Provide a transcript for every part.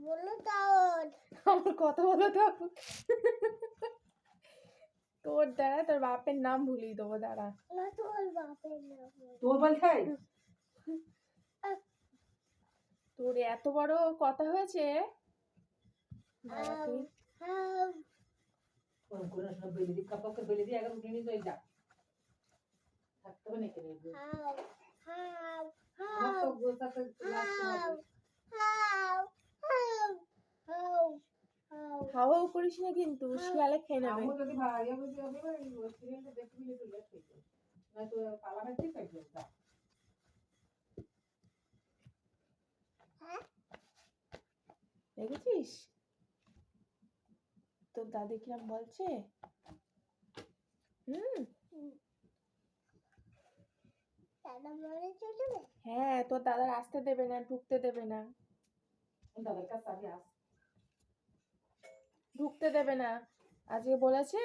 বলো আমার কথা বলো তো তোর দ্বারা তোর বাপের নাম ভুলিয়ে দেবো দাঁড়া। না তোর বাপের নাম তোর বল খাই তোর এত বড় কথা হয়েছে? দাঁড়া হাউ। হাউ। হাউ হাউ। হাউ হাওয়া করিস না কিন্তু শিয়ালে খেয়ে নেবে। যদি ভাই আমি যদি আমি ওই সিরিয়ালটা দেখতে মিলে তো লেট হয়ে যায় না তো পালা খাইতে খাইতে যা। দেখেছিস? তোর দাদি কিরম বলছে? হুম? দাদা হ্যাঁ তোর দাদার আসতে দেবে না ঢুকতে দেবে না। দাদার কাছে আমি আস ঢুকতে দেবে না। আজকে বলেছে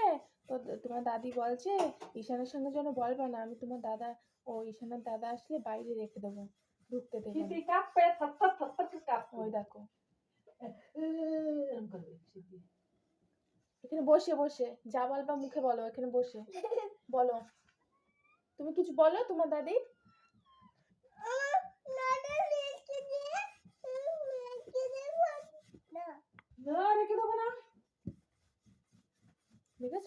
তো তোমার দাদি বলছে ঈশানের সঙ্গে যেন বলবে না আমি তোমার দাদা ও ঈশানের দাদা আসলে বাইরে রেখে দেবো ঢুকতে দেবে ওই দেখো। এখানে বসে বসে যা বলবা মুখে বলো এখানে বসে। বলো। তুমি কিছু বলো তোমার দাদা রেখে দিয়ে রেখে দেব না না রেখে দেবো না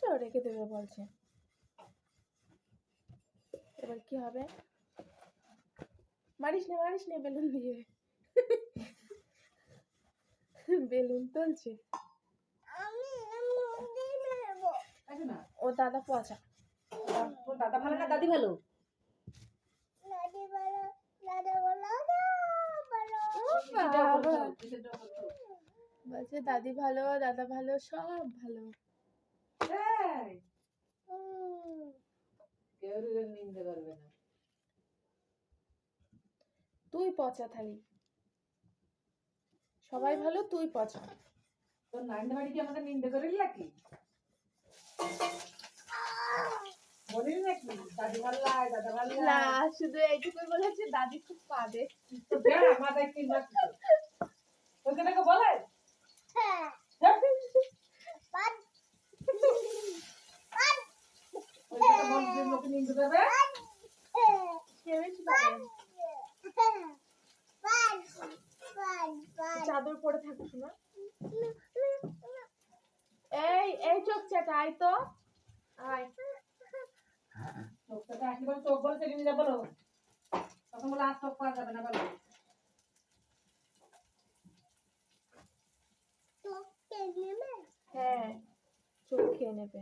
দেখেছ রেখে দেবে বলছে। এবার কি হবে? মারিস না মারিস না বেলুন দিয়ে। বেলুন তুলছে। আছে না। ও দাদা পচা। দাদা ভালো না দাদি ভালো। বলছে দাদি ভালো দাদা ভালো সব ভালো। নিন্দে করবে না? তুই পচা থালি। সবাই ভালো তুই পচা। তোর নাইন্দে বাড়ি কি আমাদের নিন্দে করিল নাকি? বলিল নাকি? দাদি ভালো লাগে দাদা ভালো লাগে। শুধু এইটুকুই বলেছে দাদি খুব তো মাথায় কি লাগছে তোকে নাকি বলে হ্যাঁ বাদ বাদ ওই কথা চাদর পরে থাকিস না? এই এই চোখ চাটা আয় তো। আয়। চোখ বলে তখন বলে আর চোখ পাওয়া যাবে না বলো। হ্যাঁ চোখ খেয়ে নেবে।